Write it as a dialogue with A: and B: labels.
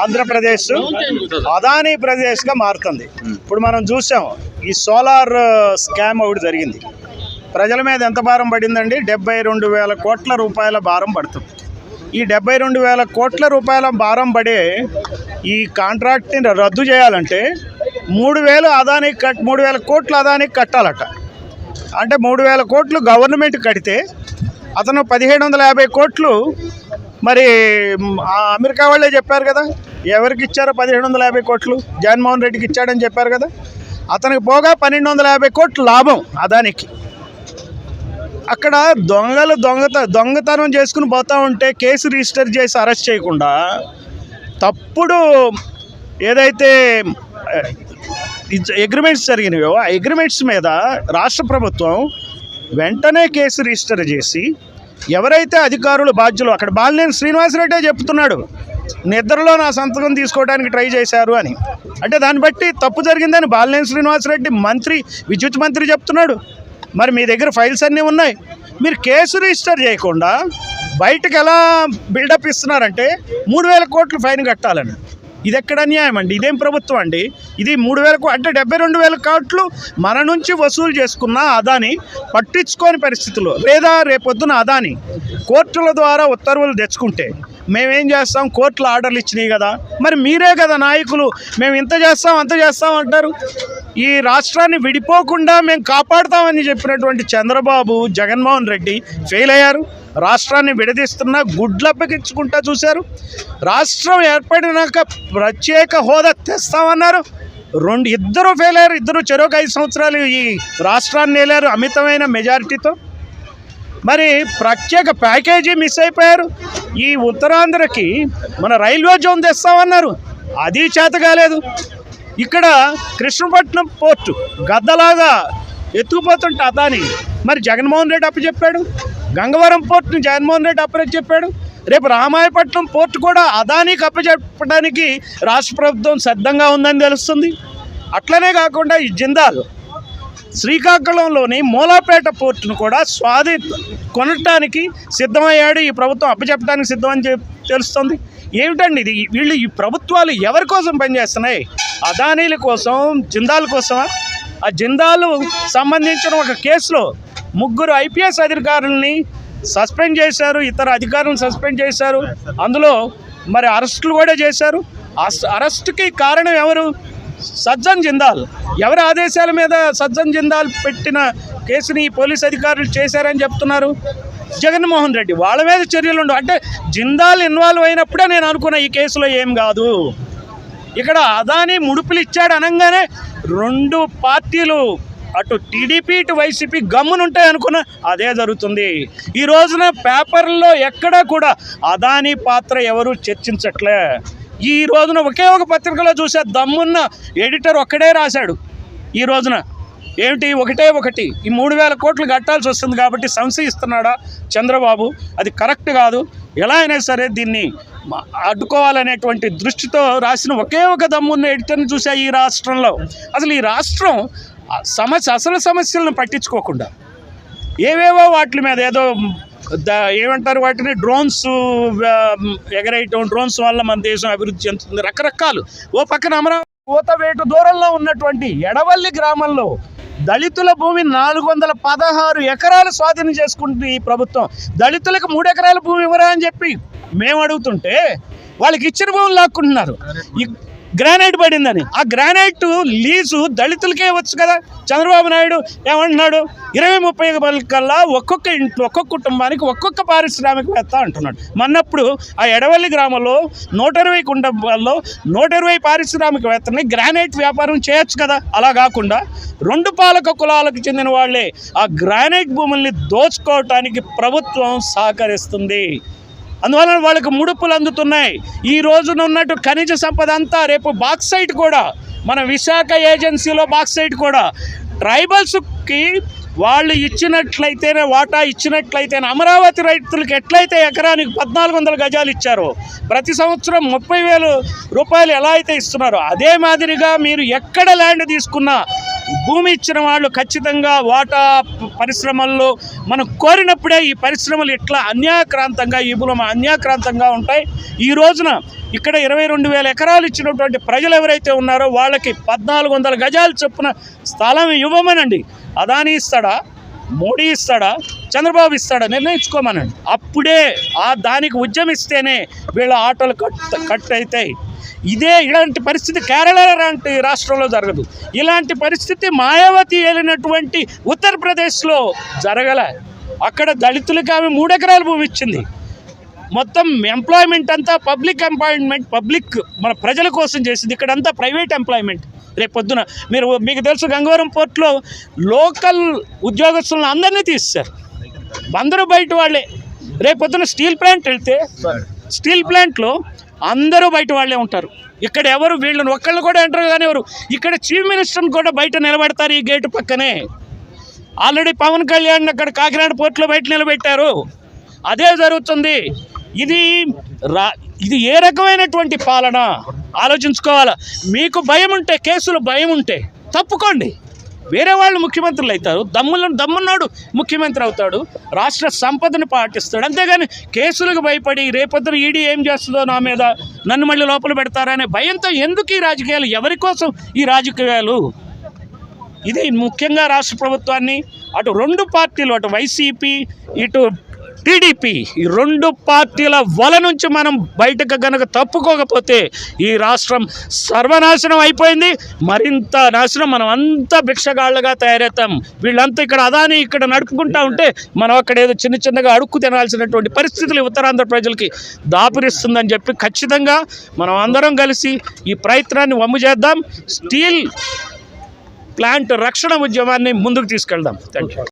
A: ఆంధ్రప్రదేశ్ అదానీ ప్రదేశ్గా మారుతుంది. ఇప్పుడు మనం చూసాం ఈ సోలార్ స్కామ్ ఒకటి జరిగింది. ప్రజల మీద ఎంత భారం పడిందండి? డెబ్బై రెండు వేల కోట్ల రూపాయల భారం పడుతుంది. ఈ డెబ్బై రెండు వేల కోట్ల రూపాయల భారం పడే ఈ కాంట్రాక్ట్ని రద్దు చేయాలంటే మూడు వేలు అదానికి కట్ మూడు వేల కోట్లు అదానికి కట్టాలట. అంటే మూడు వేల కోట్లు గవర్నమెంట్ కడితే అతను పదిహేడు వందల యాభై కోట్లు మరి అమెరికా వాళ్ళే చెప్పారు కదా? ఎవరికి ఇచ్చారో పదిహేడు వందల యాభై కోట్లు? జగన్మోహన్ రెడ్డికి ఇచ్చాడని చెప్పారు కదా. అతనికి పోగా పన్నెండు వందల యాభై కోట్లు లాభం అదానికి. అక్కడ దొంగలు దొంగత దొంగతనం చేసుకుని పోతా ఉంటే కేసు రిజిస్టర్ చేసి అరెస్ట్ చేయకుండా తప్పుడు ఏదైతే అగ్రిమెంట్స్ జరిగినాయో ఆ అగ్రిమెంట్స్ మీద రాష్ట్ర ప్రభుత్వం వెంటనే కేసు రిజిస్టర్ చేసి ఎవరైతే అధికారులు బాధ్యులు అక్కడ బాలినేని శ్రీనివాసరెడ్డే చెప్తున్నాడు నిద్రలో నా సంతకం తీసుకోవడానికి ట్రై చేశారు అని. అంటే దాన్ని బట్టి తప్పు జరిగిందని బాలినేని శ్రీనివాసరెడ్డి మంత్రి విద్యుత్ మంత్రి చెప్తున్నాడు. మరి మీ దగ్గర ఫైల్స్ అన్నీ ఉన్నాయి. మీరు కేసు రిజిస్టర్ చేయకుండా బయటకు ఎలా బిల్డప్ ఇస్తున్నారంటే మూడు వేల కోట్లు ఫైన్ కట్టాలని. ఇది ఎక్కడ అన్యాయం అండి? ఇదేం ప్రభుత్వం అండి? ఇది మూడు వేలకు అంటే డెబ్బై రెండు వేల కోట్లు మన నుంచి వసూలు చేసుకున్న అదాని పట్టించుకోని పరిస్థితులు. లేదా రేపొద్దున అదాని కోర్టుల ద్వారా ఉత్తర్వులు తెచ్చుకుంటే మేమేం చేస్తాం? కోర్టులు ఆర్డర్లు ఇచ్చినాయి కదా. మరి మీరే కదా నాయకులు. మేము ఇంత చేస్తాం అంత చేస్తాం అంటారు. ఈ రాష్ట్రాన్ని విడిపోకుండా మేము కాపాడుతామని చెప్పినటువంటి చంద్రబాబు జగన్మోహన్ రెడ్డి ఫెయిల్ అయ్యారు. రాష్ట్రాన్ని విడదీస్తున్న గుడ్లప్పగించుకుంటా చూశారు. రాష్ట్రం ఏర్పడినాక ప్రత్యేక హోదా తెస్తామన్నారు. రెండు ఇద్దరు ఫెయిల్ అయ్యారు. ఇద్దరు చెరొక ఐదు సంవత్సరాలు ఈ రాష్ట్రాన్ని వెళ్ళారు అమితమైన మెజారిటీతో. మరి ప్రత్యేక ప్యాకేజీ మిస్ అయిపోయారు. ఈ ఉత్తరాంధ్రకి మన రైల్వే జోన్ తెస్తామన్నారు. అది చేత కాలేదు. ఇక్కడ కృష్ణపట్నం పోర్టు గద్దలాగా ఎత్తుకుపోతుంటే అదాని మరి జగన్మోహన్ రెడ్డి అప్పచెప్పాడు. గంగవరం పోర్టుని జగన్మోహన్ రెడ్డి అప్పచెప్పాడు. రేపు రామాయపట్నం పోర్టు కూడా అదానికి అప్పచెప్పడానికి రాష్ట్ర ప్రభుత్వం సిద్ధంగా ఉందని తెలుస్తుంది. అట్లనే కాకుండా ఈ జిందాలు శ్రీకాకుళంలోని మూలాపేట పోర్టును కూడా స్వాధీ కొనటానికి సిద్ధమయ్యాడు. ఈ ప్రభుత్వం అప్పచెప్పడానికి సిద్ధం అని తెలుస్తుంది. ఏమిటండి ఇది? వీళ్ళు ఈ ప్రభుత్వాలు ఎవరి కోసం పనిచేస్తున్నాయి? అదానీల కోసం జిందాల కోసమా? ఆ జిందాలు సంబంధించిన ఒక కేసులో ముగ్గురు ఐపీఎస్ అధికారుల్ని సస్పెండ్ చేశారు ఇతర అధికారులను సస్పెండ్ చేశారు. అందులో మరి అరెస్టులు కూడా చేశారు. అస్- అరెస్టుకి కారణం ఎవరు? సజ్జన్ జిందాల్. ఎవరి ఆదేశాల మీద సజ్జన్ జిందాల్ పెట్టిన కేసుని ఈ పోలీస్ అధికారులు చేశారని చెప్తున్నారు? జగన్మోహన్ రెడ్డి వాళ్ళ మీద చర్యలు ఉండవు అంటే జిందాల్ ఇన్వాల్వ్ అయినప్పుడే నేను అనుకున్న ఈ కేసులో ఏం కాదు. ఇక్కడ అదాని ముడుపులు ఇచ్చాడు అనగానే రెండు పార్టీలు అటు టీడీపీ ఇటు వైసీపీ గమ్మునుంటాయి అనుకున్న అదే జరుగుతుంది. ఈ రోజున పేపర్లో ఎక్కడా కూడా అదాని పాత్ర ఎవరు చర్చించట్లే. ఈ రోజున ఒకే ఒక పత్రికలో చూసే దమ్మున్న ఎడిటర్ ఒక్కడే రాశాడు ఈ రోజున. ఏమిటి? ఒకటే ఒకటి. ఈ మూడు వేల కోట్లు కట్టాల్సి వస్తుంది కాబట్టి సంశయిస్తున్నాడా చంద్రబాబు? అది కరెక్ట్ కాదు. ఎలా అయినా సరే దీన్ని అడ్డుకోవాలనేటువంటి దృష్టితో రాసిన ఒకే ఒక దమ్మున్న ఎడిటర్ని చూసా ఈ రాష్ట్రంలో. అసలు ఈ రాష్ట్రం సమస్య అసలు సమస్యలను పట్టించుకోకుండా ఏవేవో వాటి మీద ఏదో ఏమంటారు వాటిని? డ్రోన్స్ ఎగరేయటం డ్రోన్స్ వల్ల మన దేశం అభివృద్ధి చెందుతుంది. రకరకాలు. ఓ పక్కన అమరావతి ఊతవేటు దూరంలో ఉన్నటువంటి ఎడవల్లి గ్రామంలో దళితుల భూమి నాలుగు వందల పదహారు ఎకరాలు స్వాధీనం చేసుకుంటుంది ఈ ప్రభుత్వం. దళితులకు మూడు ఎకరాల భూమి ఇవ్వరా అని చెప్పి మేము అడుగుతుంటే వాళ్ళకి ఇచ్చిన భూమి లాక్కుంటున్నారు. ఈ గ్రానైట్ పడిందని. ఆ గ్రానైట్ లీజు దళితులకే ఇవ్వచ్చు కదా. చంద్రబాబు నాయుడు ఏమంటున్నాడు? ఇరవై ముప్పై కల్లా ఒక్కొక్క ఇంట్లో ఒక్కొక్క కుటుంబానికి ఒక్కొక్క పారిశ్రామికవేత్త అంటున్నాడు. మొన్నప్పుడు ఆ ఎడవల్లి గ్రామంలో నూట ఇరవై కుటుంబాల్లో నూట ఇరవై పారిశ్రామికవేత్తని గ్రానైట్ వ్యాపారం చేయొచ్చు కదా. అలా కాకుండా రెండు పాలక కులాలకు చెందిన వాళ్ళే ఆ గ్రానైట్ భూముల్ని దోచుకోవటానికి ప్రభుత్వం సహకరిస్తుంది. అందువలన వాళ్ళకు ముడుపులు అందుతున్నాయి. ఈ రోజున ఉన్నట్టు ఖనిజ సంపద అంతా రేపు బాక్సైట్ కూడా మన విశాఖ ఏజెన్సీలో బాక్సైట్ కూడా. ట్రైబల్స్కి వాళ్ళు ఇచ్చినట్లయితేనే వాటా ఇచ్చినట్లయితేనే అమరావతి రైతులకు ఎట్లయితే ఎకరానికి పద్నాలుగు వందల గజాలు ఇచ్చారో ప్రతి సంవత్సరం ముప్పై వేలు రూపాయలు ఎలా అయితే ఇస్తున్నారో అదే మాదిరిగా మీరు ఎక్కడ ల్యాండ్ తీసుకున్నా భూమి ఇచ్చిన వాళ్ళు ఖచ్చితంగా వాటా పరిశ్రమల్లో మనం కోరినప్పుడే ఈ పరిశ్రమలు ఇట్లా అన్యాక్రాంతంగా ఈ భూమి అన్యాక్రాంతంగా ఉంటాయి. ఈ రోజున ఇక్కడ ఇరవై రెండు వేల ఎకరాలు ఇచ్చినటువంటి ప్రజలు ఎవరైతే ఉన్నారో వాళ్ళకి పద్నాలుగు వందల గజాలు చొప్పున స్థలం ఇవ్వమనండి. అదాని ఇస్తాడా? మోడీ ఇస్తాడా? చంద్రబాబు ఇస్తాడా? నిర్ణయించుకోమనండి. అప్పుడే ఆ దానికి ఉద్యమిస్తేనే వీళ్ళ ఆటలు కట్ కట్ అవుతాయి ఇదే ఇలాంటి పరిస్థితి కేరళ లాంటి రాష్ట్రంలో జరగదు. ఇలాంటి పరిస్థితి మాయావతి వెళ్ళినటువంటి ఉత్తరప్రదేశ్లో జరగలే. అక్కడ దళితులకి ఆమె మూడు ఎకరాల భూమి ఇచ్చింది. మొత్తం ఎంప్లాయ్మెంట్ అంతా పబ్లిక్ ఎంప్లాయ్మెంట్ పబ్లిక్ మన ప్రజల కోసం చేసింది. ఇక్కడంతా ప్రైవేట్ ఎంప్లాయ్మెంట్ రేపు పొద్దున మీరు మీకు తెలుసు గంగవరం పోర్ట్లో లోకల్ ఉద్యోగస్తులను అందరినీ తీస్తారు అందరూ బయట వాళ్ళే. రేపు పొద్దున స్టీల్ ప్లాంట్ వెళ్తే స్టీల్ ప్లాంట్లో అందరూ బయట వాళ్ళే ఉంటారు. ఇక్కడ ఎవరు వీళ్ళని ఒక్కళ్ళు కూడా ఎంటర్ కానీ ఎవరు ఇక్కడ చీఫ్ మినిస్టర్ని కూడా బయట నిలబెడతారు ఈ గేటు పక్కనే. ఆల్రెడీ పవన్ కళ్యాణ్ అక్కడ కాకినాడ పోర్టులో బయట నిలబెట్టారు. అదే జరుగుతుంది. ఇది రా ఇది ఏ రకమైనటువంటి పాలన? ఆలోచించుకోవాలా? మీకు భయం ఉంటే కేసులు భయం ఉంటే తప్పుకోండి. వేరే వాళ్ళు ముఖ్యమంత్రులు అవుతారు. దమ్ములను దమ్మున్నాడు ముఖ్యమంత్రి అవుతాడు. రాష్ట్ర సంపదను పాటిస్తాడు. అంతేగాని కేసులకు భయపడి రేపొద్దున ఈడీ ఏం చేస్తుందో నా మీద నన్ను మళ్ళీ లోపల పెడతారనే భయంతో ఎందుకు ఈ రాజకీయాలు? ఎవరి కోసం ఈ రాజకీయాలు? ఇది ముఖ్యంగా రాష్ట్ర ప్రభుత్వాన్ని అటు రెండు పార్టీలు అటు వైసీపీ ఇటు టీడీపీ ఈ రెండు పార్టీల వల నుంచి మనం బయటకు గనక తప్పుకోకపోతే ఈ రాష్ట్రం సర్వనాశనం అయిపోయింది. మరింత నాశనం మనం అంతా భిక్షగాళ్ళగా తయారవుతాం. వీళ్ళంతా ఇక్కడ అదాని ఇక్కడ నడుపుకుంటా ఉంటే మనం అక్కడ ఏదో చిన్న చిన్నగా అడుక్కు తినాల్సినటువంటి పరిస్థితులు ఉత్తరాంధ్ర ప్రజలకి దాపురిస్తుందని చెప్పి ఖచ్చితంగా మనం అందరం కలిసి ఈ ప్రయత్నాన్ని వమ్ము చేద్దాం. స్టీల్ ప్లాంట్ రక్షణ ఉద్యమాన్ని ముందుకు తీసుకెళ్దాం. Thank you